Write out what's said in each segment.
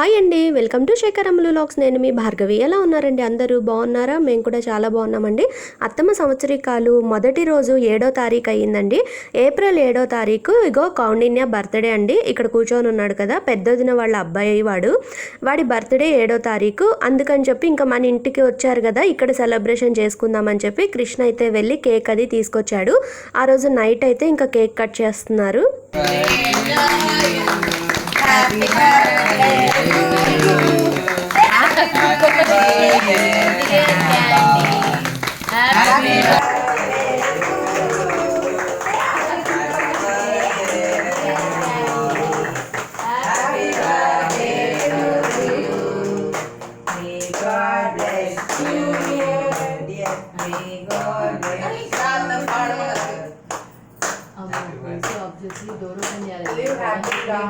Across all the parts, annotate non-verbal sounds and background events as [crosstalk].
Hi అండి welcome to శేఖరమ్ములు lakhs. నేను మీ భార్గవి. ఎలా ఉన్నారండి అందరూ? బాగున్నారా? మేము కూడా చాలా బాగున్నామండి. అత్తమ్మ సంవత్సరికాలు మొదటి రోజు ఏడో తారీఖు అయ్యిందండి. ఏప్రిల్ ఏడో తారీఖు ఇగో కౌండిన్య బర్త్డే అండి. ఇక్కడ కూర్చొని ఉన్నాడు కదా పెద్దదిన వాళ్ళ అబ్బాయి వాడు. వాడి బర్త్డే ఏడో తారీఖు. అందుకని చెప్పి ఇంకా మన ఇంటికి వచ్చారు కదా ఇక్కడ సెలబ్రేషన్ చేసుకుందామని చెప్పి కృష్ణ అయితే వెళ్ళి కేక్ అది తీసుకొచ్చాడు. ఆ రోజు నైట్ అయితే ఇంకా కేక్ కట్ చేస్తున్నారు. Happy, birthday.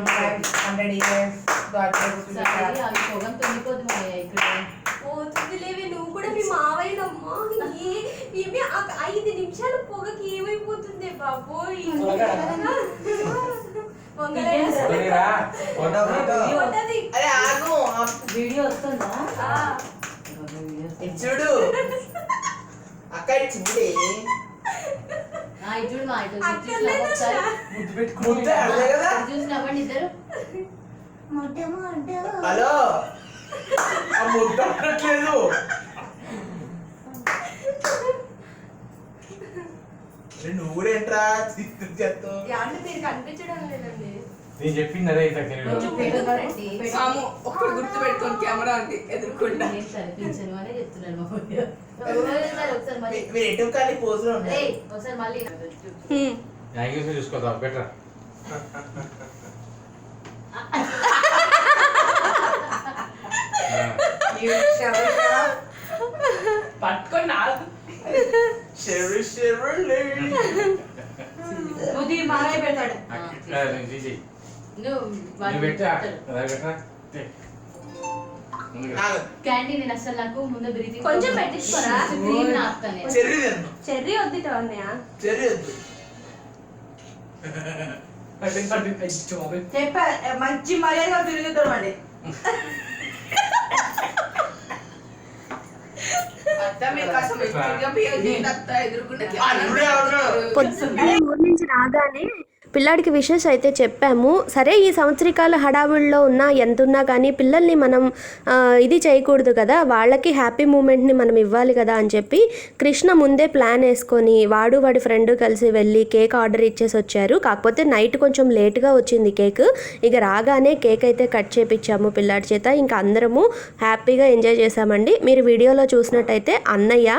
life, hundred years. God bless you. చేయాలి అవి పొగం తొంగిపోతుంది మాయ ఇక్కడ పోతుంది లేవే నువ్వు కూడా మీ మావయ్యనమ్మా ఏ ఏమి ఆ ఐదు నిమిషాలు పొగకి ఏమైపోతుంది వీడియో. వస్తుందా? ఇది చూడు. అక్క ఇచ్చింది ఆ, ఇది చూడు మా ఇటు ఇటు అక్కర్లేదు చూసినా ఒకసారి? ముద్దు పెట్టుకో. ముద్ద అదే కదా ఇటు చూసి నవ్వండి ఇద్దరు? హలో. ఆ ముద్ద అనట్లేదు నువ్వు కూడా ఏంట్రా చేస్తావు. యాండి మీరు కనిపించడం లేదండి. నేను చెప్పింది అదే పెట్టు రండి. సాము ఒక్కడు గుర్తు పెట్టుకొని కెమెరా ఉంది ఎదుర్కొంటా నేను సరిపించను అనే చెప్తున్నాను మీరు ఎటు కానీ పోజులో ఉన్నాయి ఏయ్, ఒకసారి మళ్ళీ. యాంగిల్స్ చూసుకోదా బెటర్. పట్టుకొని నాకు షెరు షెరు బుద్ధి మామయ్య పెడతాడు. తీసి. నువ్వు రా. క్యాండీ నేను అసలు నాకు ముందు బ్రీతింగ్ కొంచెం పెట్టించుకోరా? గ్రీన్. చెర్రీ చెర్రీ వద్దిట అన్నయ్య. చెర్రీ వద్దు. చెప్పా మంచి మర్యాద తిరుగుతాడు అండి అత్త మీకు అసలు ఎక్కువగా పియ్యదు, అత్త ఎదుర్కొంటే ఆ, నువ్వే ఉన్నావు. పొద్దున్నే ఊరి నుంచి రాగానే పిల్లాడికి విషెస్ అయితే చెప్పాము. సరే ఈ సంవత్సరికాల హడావుల్లో ఉన్న ఎంతున్నా కానీ పిల్లల్ని మనం ఇది చేయకూడదు కదా. వాళ్ళకి హ్యాపీ మూమెంట్ని మనం ఇవ్వాలి కదా అని చెప్పి కృష్ణ ముందే ప్లాన్ వేసుకొని వాడు వాడి ఫ్రెండ్ కలిసి వెళ్ళి కేక్ ఆర్డర్ ఇచ్చేసి వచ్చారు. కాకపోతే నైట్ కొంచెం లేట్గా వచ్చింది కేక్. ఇక రాగానే కేక్ అయితే కట్ చేపించాము పిల్లాడి చేత. ఇంకా అందరము హ్యాపీగా ఎంజాయ్ చేసామండి మీరు వీడియోలో చూసినట్టయితే అన్నయ్య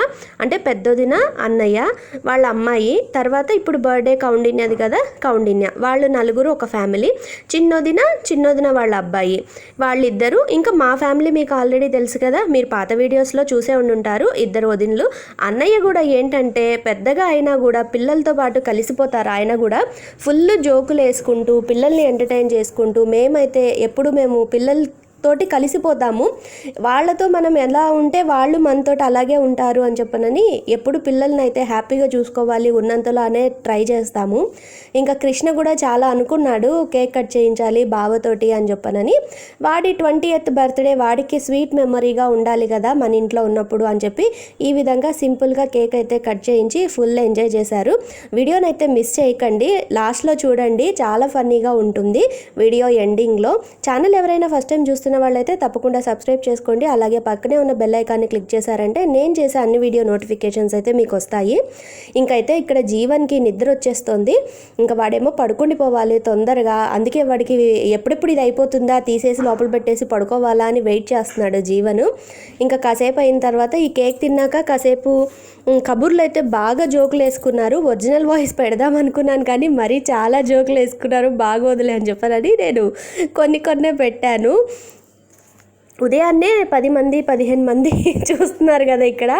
అంటే పెద్దదిన అన్నయ్య వాళ్ళ అమ్మాయి తర్వాత ఇప్పుడు బర్త్డే కౌండిన్యది కదా కౌండిన్య వాళ్ళు నలుగురు ఒక ఫ్యామిలీ. చిన్నోదిన చిన్నోదిన వాళ్ళ అబ్బాయి. వాళ్ళిద్దరూ ఇంకా మా ఫ్యామిలీ మీకు ఆల్రెడీ తెలుసు కదా మీరు పాత వీడియోస్లో చూసే ఉండుంటారు. ఇద్దరు వదినలు. అన్నయ్య కూడా ఏంటంటే పెద్దగా అయినా కూడా పిల్లలతో పాటు కలిసిపోతారు ఆయన కూడా ఫుల్ జోకులు వేసుకుంటూ పిల్లల్ని ఎంటర్టైన్ చేసుకుంటూ మేమైతే ఎప్పుడు మేము పిల్లలు తోటి కలిసిపోతాము. వాళ్ళతో మనం ఎలా ఉంటే వాళ్ళు మనతోటి అలాగే ఉంటారు అని చెప్పనని ఎప్పుడు పిల్లల్ని అయితే హ్యాపీగా చూసుకోవాలి ఉన్నంతలో అనే ట్రై చేస్తాము. ఇంకా కృష్ణ కూడా చాలా అనుకున్నాడు కేక్ కట్ చేయించాలి బావతోటి అని చెప్పనని. వాడి ట్వంటీ ఎత్ బర్త్డే వాడికి స్వీట్ మెమరీగా ఉండాలి కదా మన ఇంట్లో ఉన్నప్పుడు అని చెప్పి ఈ విధంగా సింపుల్గా కేక్ అయితే కట్ చేయించి ఫుల్ ఎంజాయ్ చేశారు. వీడియోని అయితే మిస్ చేయకండి. లాస్ట్లో చూడండి. చాలా ఫన్నీగా ఉంటుంది. వీడియో ఎండింగ్లో. ఛానల్ ఎవరైనా ఫస్ట్ టైం చూస్తున్న వాళ్ళైతే తప్పకుండా సబ్స్క్రైబ్ చేసుకోండి. అలాగే పక్కనే ఉన్న బెల్ ఐకాన్ని క్లిక్ చేశారంటే నేను చేసే అన్ని వీడియో నోటిఫికేషన్స్ అయితే మీకు వస్తాయి. ఇంకైతే ఇక్కడ జీవన్కి నిద్ర వచ్చేస్తుంది. ఇంకా వాడేమో పడుకుండిపోవాలి తొందరగా. అందుకే వాడికి ఎప్పుడెప్పుడు ఇది అయిపోతుందా? తీసేసి లోపల పెట్టేసి పడుకోవాలా అని వెయిట్ చేస్తున్నాడు జీవను. ఇంకా కాసేపు అయిన తర్వాత ఈ కేక్ తిన్నాక కాసేపు కబుర్లు అయితే బాగా జోకులు వేసుకున్నారు. ఒరిజినల్ వాయిస్ పెడదాం అనుకున్నాను కానీ మరీ చాలా జోకులు వేసుకున్నారు. బాగోదులే అని చెప్పాలని నేను కొన్ని కొన్నే పెట్టాను. ఉదయాన్నే పది మంది పదిహేను మంది [laughs] చూస్తున్నారు కదా ఇక్కడ.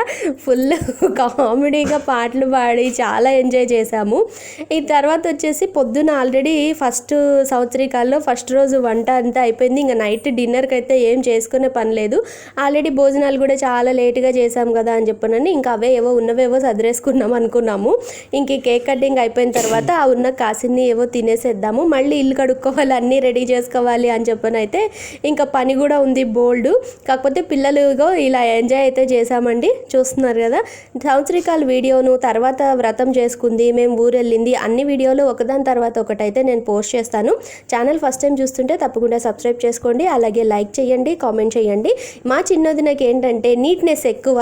ఫుల్ కామెడీగా పాటలు పాడి చాలా ఎంజాయ్ చేశాము. ఈ తర్వాత వచ్చేసి పొద్దున ఆల్రెడీ ఫస్ట్ సంవత్సరికాల్లో ఫస్ట్ రోజు వంట అంతా అయిపోయింది. ఇంకా నైట్ డిన్నర్కి అయితే ఏం చేసుకునే పని లేదు. ఆల్రెడీ భోజనాలు కూడా చాలా లేట్గా చేశాం కదా అని చెప్పనని ఇంకా అవే ఏవో ఉన్నవేవో సదిరేసుకున్నాం అనుకున్నాము. ఇంక కేక్ కటింగ్ అయిపోయిన తర్వాత ఆ ఉన్న కాసిని ఏవో తినేసేద్దాము. మళ్ళీ ఇల్లు కడుక్కోవాలి అన్నీ రెడీ చేసుకోవాలి అని చెప్పనైతే అయితే ఇంకా పని కూడా ఉంది. బోల్డ్ కాకపోతే పిల్లలుగా ఇలా ఎంజాయ్ అయితే చేశామండి. చూస్తున్నారు కదా. సంవత్సరికాల వీడియోను తర్వాత వ్రతం చేసుకుంది మేము ఊరు వెళ్ళింది అన్ని వీడియోలు ఒకదాని తర్వాత ఒకటైతే నేను పోస్ట్ చేస్తాను. ఛానల్ ఫస్ట్ టైం చూస్తుంటే తప్పకుండా సబ్స్క్రైబ్ చేసుకోండి అలాగే లైక్ చేయండి కామెంట్ చేయండి. మా చిన్నదినకి ఏంటంటే నీట్నెస్ ఎక్కువ.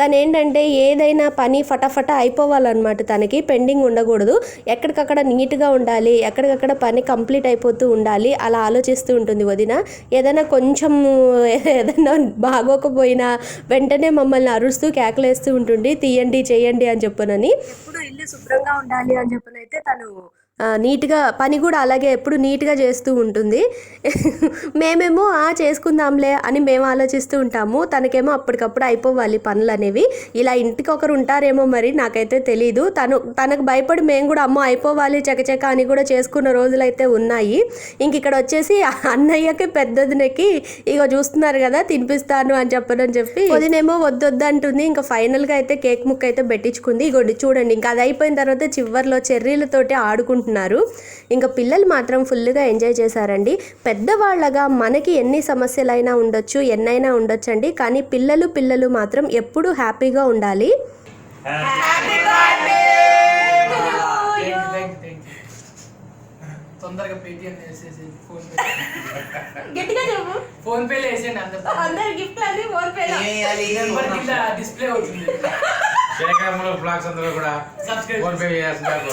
తను ఏంటంటే ఏదైనా పని ఫటాఫట అయిపోవాలన్నమాట తనకి పెండింగ్ ఉండకూడదు. ఎక్కడికక్కడ నీట్గా ఉండాలి ఎక్కడికక్కడ పని కంప్లీట్ అయిపోతూ ఉండాలి అలా ఆలోచిస్తూ ఉంటుంది వదిన. ఏదైనా కొంచెం ఏదైనా బాగోకపోయినా వెంటనే మమ్మల్ని అరుస్తూ కేకలేస్తూ ఉంటుంది తీయండి చేయండి అని చెప్పనని. ఎప్పుడు ఇల్లు శుభ్రంగా ఉండాలి అని చెప్పనైతే తను నీట్గా పని కూడా అలాగే ఎప్పుడు నీట్గా చేస్తూ ఉంటుంది. మేమేమో ఆ చేసుకుందాంలే అని మేము ఆలోచిస్తూ ఉంటాము. తనకేమో అప్పటికప్పుడు అయిపోవాలి పనులు అనేవి ఇలా ఇంటికి ఒకరు ఉంటారేమో మరి నాకైతే తెలీదు. తను తనకు భయపడి మేము కూడా అమ్మో అయిపోవాలి చకచక అని కూడా చేసుకున్న రోజులు అయితే ఉన్నాయి. ఇంక ఇక్కడ వచ్చేసి అన్నయ్యకి పెద్దదినకి ఇక చూస్తున్నారు కదా తినిపిస్తాను అని చెప్పనని చెప్పి వదినేమో వద్దొద్దు అంటుంది ఇంకా ఫైనల్గా అయితే కేక్ ముక్క అయితే పెట్టించుకుంది. ఇగోండి చూడండి. ఇంకా అది అయిపోయిన తర్వాత చివర్లో చెర్రీలతోటి ఆడుకుంటున్నారు ఇంకా పిల్లలు మాత్రం ఫుల్గా ఎంజాయ్ చేశారండి. పెద్దవాళ్ళగా మనకి ఎన్ని సమస్యలైనా ఉండొచ్చు ఎన్నైనా ఉండొచ్చండి. కానీ పిల్లలు పిల్లలు మాత్రం ఎప్పుడూ హ్యాపీగా ఉండాలి. తొందరగా పేటిఎం వేసేసి ఫోన్ పే. గట్టిగా చెప్పు. ఫోన్ పేలో వేసేయండి అందరు. అందరు గిఫ్ట్లు అన్ని ఫోన్ పే నెంబర్ కింద డిస్ప్లే అవుతుంది. శేఖరముల బ్లాగ్స్ అందరూ కూడా Subscribe. ఫోన్ పే చేస్తున్నారు.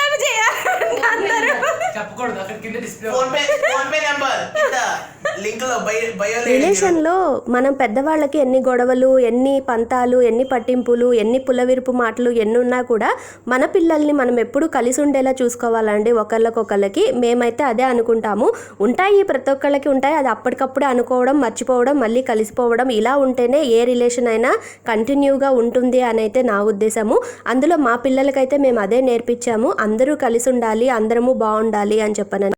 చెప్పకూడదు అక్కడ కింద display PhonePe PhonePe number కింద లింక్లో బయో రిలేషన్లో మనం పెద్దవాళ్ళకి ఎన్ని గొడవలు ఎన్ని పంతాలు ఎన్ని పట్టింపులు ఎన్ని పులవిరుపు మాటలు ఎన్ని ఉన్నా కూడా మన పిల్లల్ని మనం ఎప్పుడు కలిసి ఉండేలా చూసుకోవాలండి ఒకళ్ళకొకళ్ళకి. మేమైతే అదే అనుకుంటాము. ఉంటాయి ప్రతి ఒక్కళ్ళకి ఉంటాయి. అది అప్పటికప్పుడు అనుకోవడం మర్చిపోవడం మళ్ళీ కలిసిపోవడం ఇలా ఉంటేనే ఏ రిలేషన్ అయినా కంటిన్యూగా ఉంటుంది అని అయితే నా ఉద్దేశము. అందులో మా పిల్లలకైతే మేము అదే నేర్పించాము. అందరూ కలిసి ఉండాలి అందరము బాగుండాలి ఉండాలి అని చెప్పాను